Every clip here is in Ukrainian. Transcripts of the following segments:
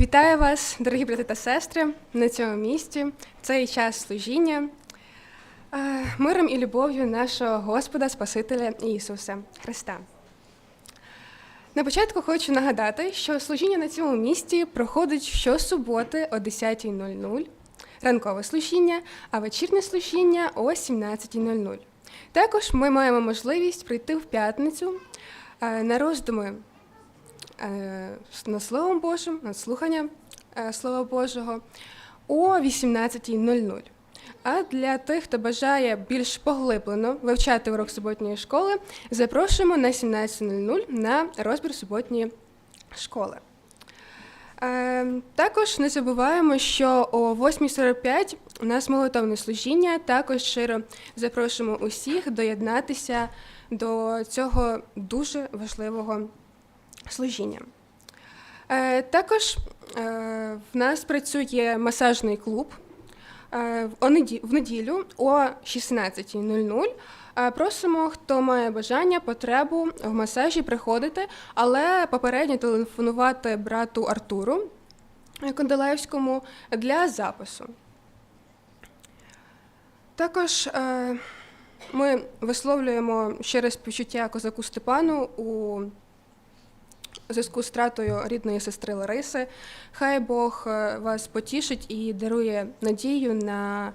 Вітаю вас, дорогі брати та сестри, на цьому місці, в цей час служіння, е, миром і любов'ю нашого Господа Спасителя Ісуса Христа. На початку хочу нагадати, що служіння на цьому місці проходить щосуботи о 10.00, ранкове служіння, а вечірнє служіння о 17.00. Також ми маємо можливість прийти в п'ятницю е, на роздуми над Словом Божим, над слуханням е, Слова Божого о 18.00. А для тих, хто бажає більш поглиблено вивчати урок суботньої школи, запрошуємо на 17.00 на розбір суботньої школи. Е, Також не забуваємо, що о 8.45 у нас молитовне служіння. Також щиро запрошуємо усіх доєднатися до цього дуже важливого служіння. Е, Також е, в нас працює масажний клуб е, в неділю о 16.00. Е, Просимо, хто має бажання, потребу в масажі приходити, але попередньо телефонувати брату Артуру Конделевському для запису. Також ми висловлюємо ще раз співчуття козаку Степану у зв'язку з втратою рідної сестри Лариси. Хай Бог е, вас потішить і дарує надію на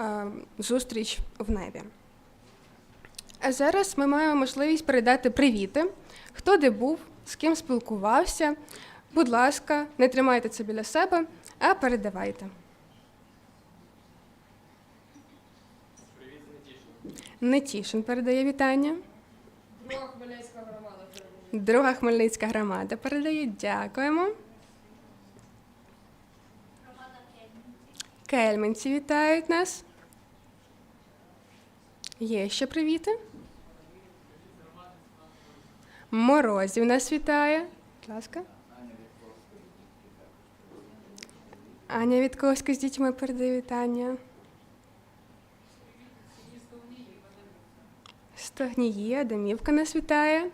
е, зустріч в небі. А зараз ми маємо можливість передати привіти, хто де був, з ким спілкувався. Будь ласка, не тримайте це біля себе, а передавайте. Нетішин передає вітання. Громада. Друга Хмельницька громада передає. Дякуємо. Кельменці вітають нас. Є ще привіти. Морозів нас вітає. Будь ласка. Аня Вітковська з дітьми передає вітання. Стогніє, Домівка нас вітає.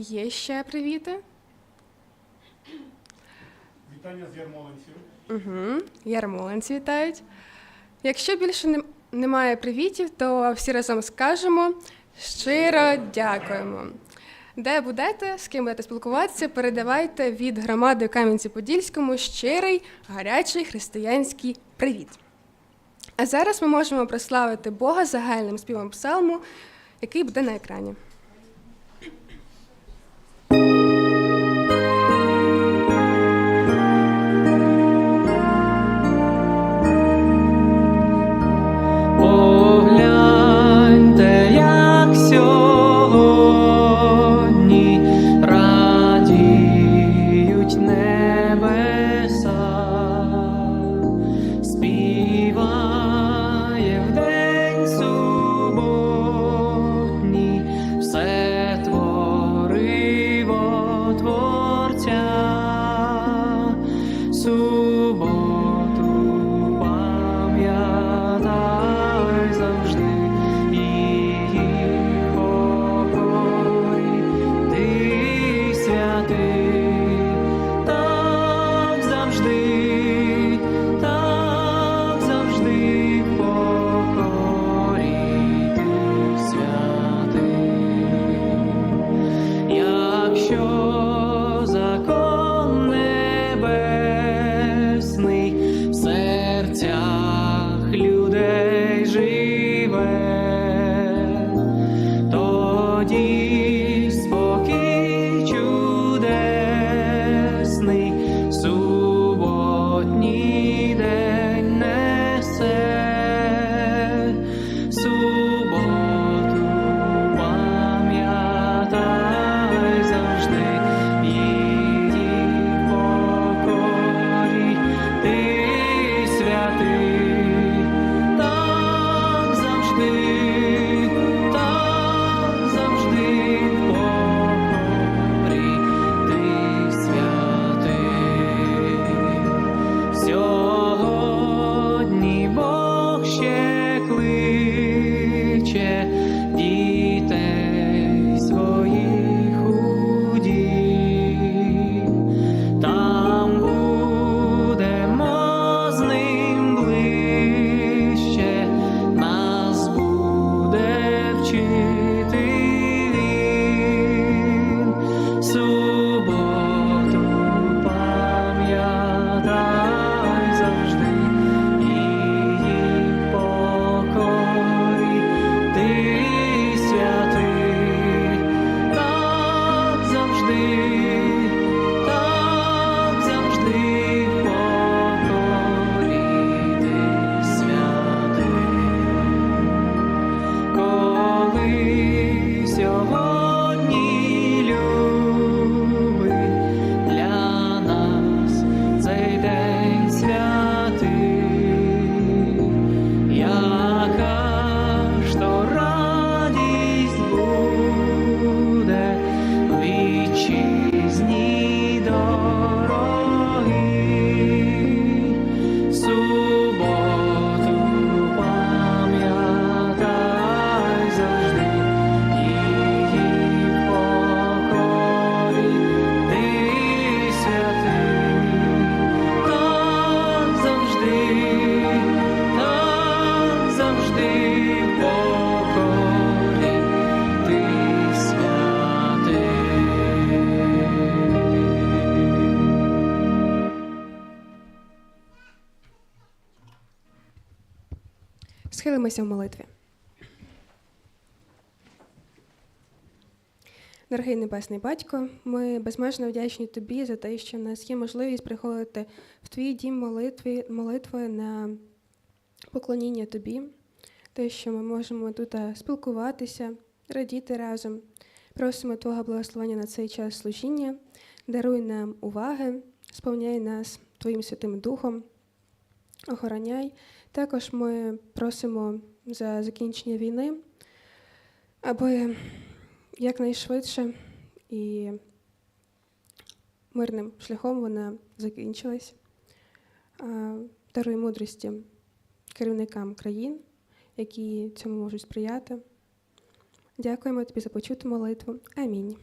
Є ще привіти. Вітання з Ярмолинців. Угу. Ярмоленці вітають. Якщо більше не- немає привітів, то всі разом скажемо щиро дякуємо. Де будете, з ким будете спілкуватися, передавайте від громади у Кам'янці-Подільському щирий, гарячий християнський привіт. А зараз ми можемо прославити Бога загальним співом псалму, який буде на екрані. Згуртуємося в молитві. Дорогий Небесний Батько, ми безмежно вдячні тобі за те, що в нас є можливість приходити в твій дім молитві, молитви на поклоніння тобі, те, що ми можемо тут спілкуватися, радіти разом. Просимо Твого благословення на цей час служіння, даруй нам уваги, сповняй нас Твоїм Святим Духом, охороняй. Також ми просимо за закінчення війни, аби якнайшвидше і мирним шляхом вона закінчилась. Даруй мудрості керівникам країн, які цьому можуть сприяти. Дякуємо тобі за почуту молитву. Амінь.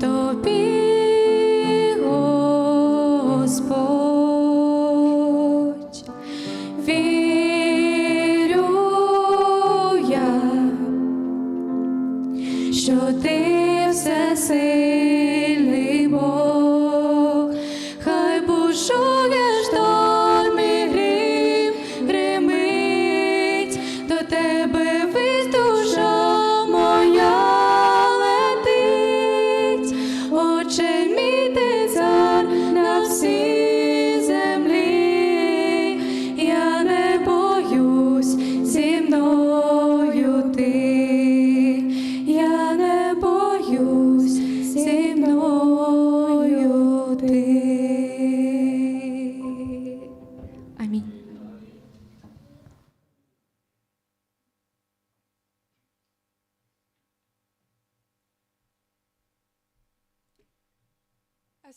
Тобі,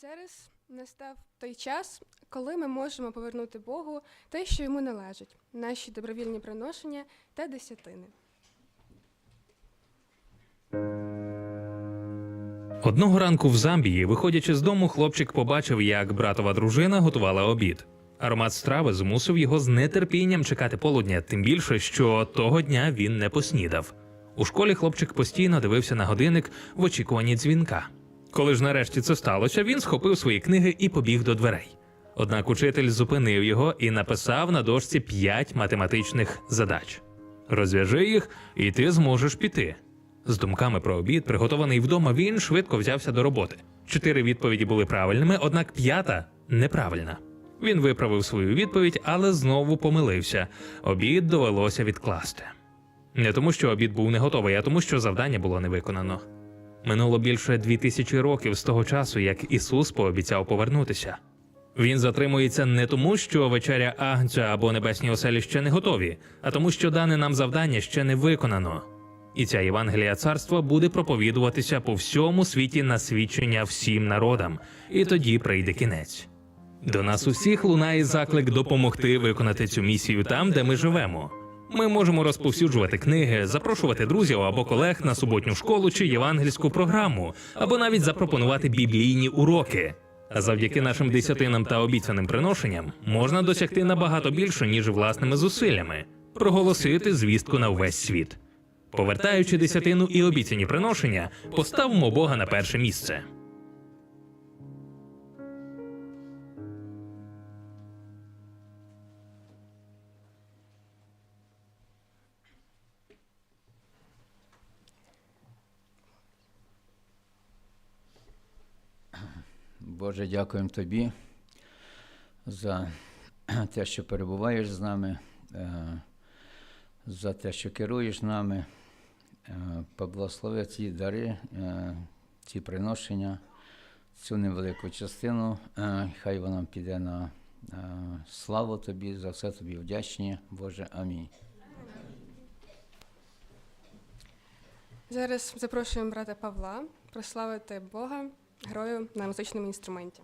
зараз настав той час, коли ми можемо повернути Богу те, що йому належить, наші добровільні приношення та десятини. Одного ранку в Замбії, виходячи з дому, хлопчик побачив, як братова дружина готувала обід. Аромат страви змусив його з нетерпінням чекати полудня, тим більше, що того дня він не поснідав. У школі хлопчик постійно дивився на годинник в очікуванні дзвінка. Коли ж нарешті це сталося, він схопив свої книги і побіг до дверей. Однак учитель зупинив його і написав на дошці п'ять математичних задач. Розв'яжи їх, і ти зможеш піти. З думками про обід, приготований вдома, він швидко взявся до роботи. Чотири відповіді були правильними, однак п'ята неправильна. Він виправив свою відповідь, але знову помилився. Обід довелося відкласти. Не тому, що обід був не готовий, а тому, що завдання було не виконано. Минуло більше дві тисячі років з того часу, як Ісус пообіцяв повернутися. Він затримується не тому, що вечеря Агнця або небесні оселі ще не готові, а тому, що дане нам завдання ще не виконано. І ця Євангелія царства буде проповідуватися по всьому світі на свідчення всім народам, і тоді прийде кінець. До нас усіх лунає заклик допомогти виконати цю місію там, де ми живемо. Ми можемо розповсюджувати книги, запрошувати друзів або колег на суботню школу чи євангельську програму, або навіть запропонувати біблійні уроки. А завдяки нашим десятинам та обіцяним приношенням можна досягти набагато більше, ніж власними зусиллями, проголосити звістку на весь світ. Повертаючи десятину і обіцяні приношення, поставимо Бога на перше місце. Боже, дякуємо Тобі за те, що перебуваєш з нами, е, за те, що керуєш нами. Е, Поблагослови ці дари, е, ці приношення, цю невелику частину. Хай вона піде на славу Тобі, за все Тобі вдячні, Боже. Амінь. Зараз запрошуємо брата Павла прославити Бога грою на музичному інструменті.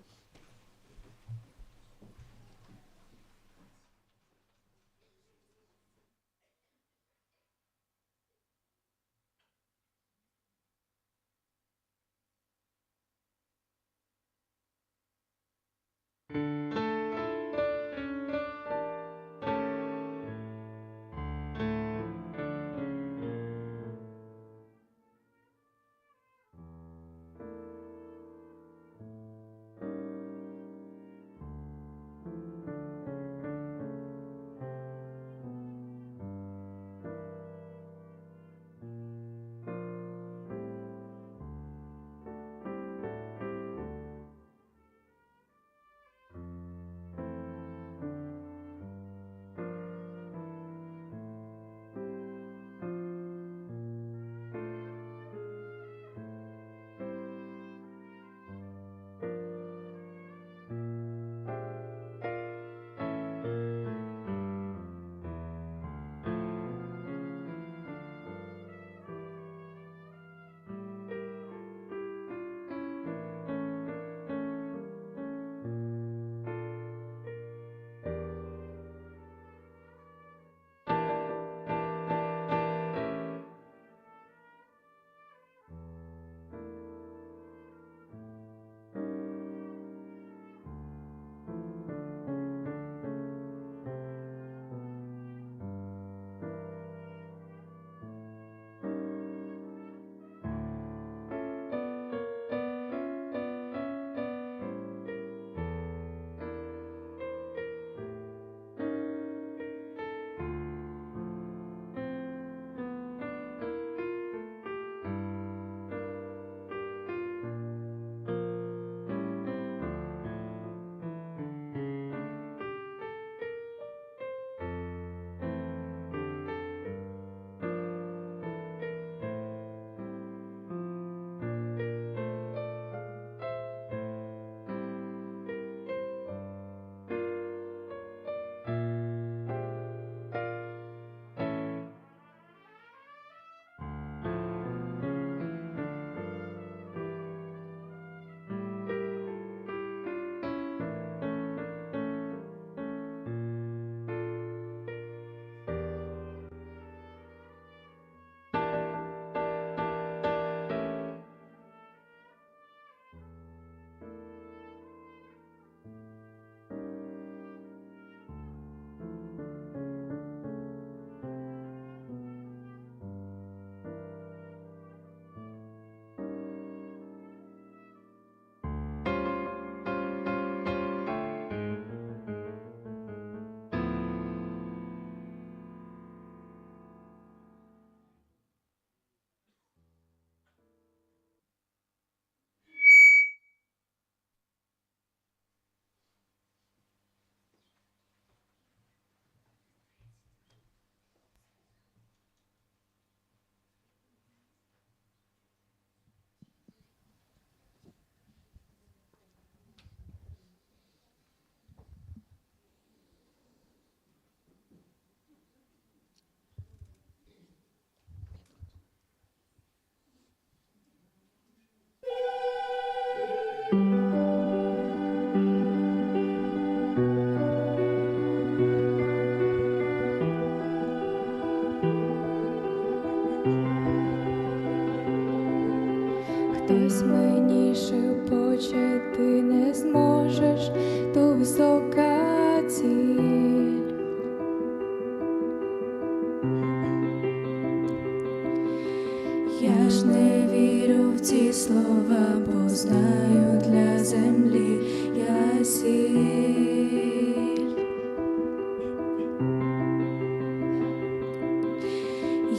Я ж не вірю в ці слова, бо знаю для землі я сіль.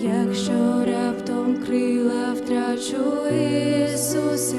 Якщо раптом крила втрачу Ісусе.